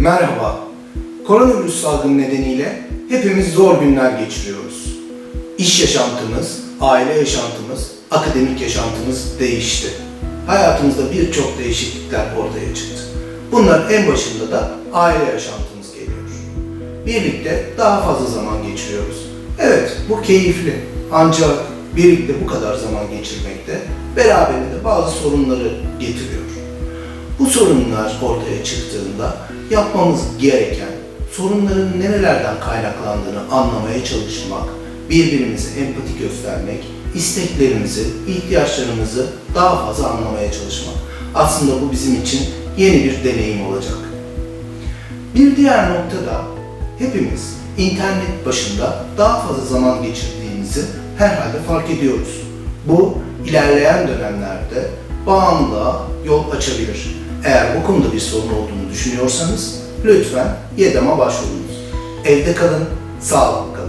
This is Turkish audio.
Merhaba. Koronavirüs salgını nedeniyle hepimiz zor günler geçiriyoruz. İş yaşantımız, aile yaşantımız, akademik yaşantımız değişti. Hayatımızda birçok değişiklikler ortaya çıktı. Bunların en başında da aile yaşantımız geliyor. Birlikte daha fazla zaman geçiriyoruz. Evet, bu keyifli. Ancak birlikte bu kadar zaman geçirmekte beraberinde bazı sorunları getiriyor. Bu sorunlar ortaya çıktığında yapmamız gereken sorunların nerelerden kaynaklandığını anlamaya çalışmak, birbirimize empati göstermek, isteklerimizi, ihtiyaçlarımızı daha fazla anlamaya çalışmak. Aslında bu bizim için yeni bir deneyim olacak. Bir diğer nokta da hepimiz internet başında daha fazla zaman geçirdiğimizi herhalde fark ediyoruz. Bu ilerleyen dönemlerde bağımlılığa yol açabilir. Eğer bu konuda bir sorun olduğunu düşünüyorsanız lütfen YEDAM'a başvurunuz. Evde kalın, sağlıklı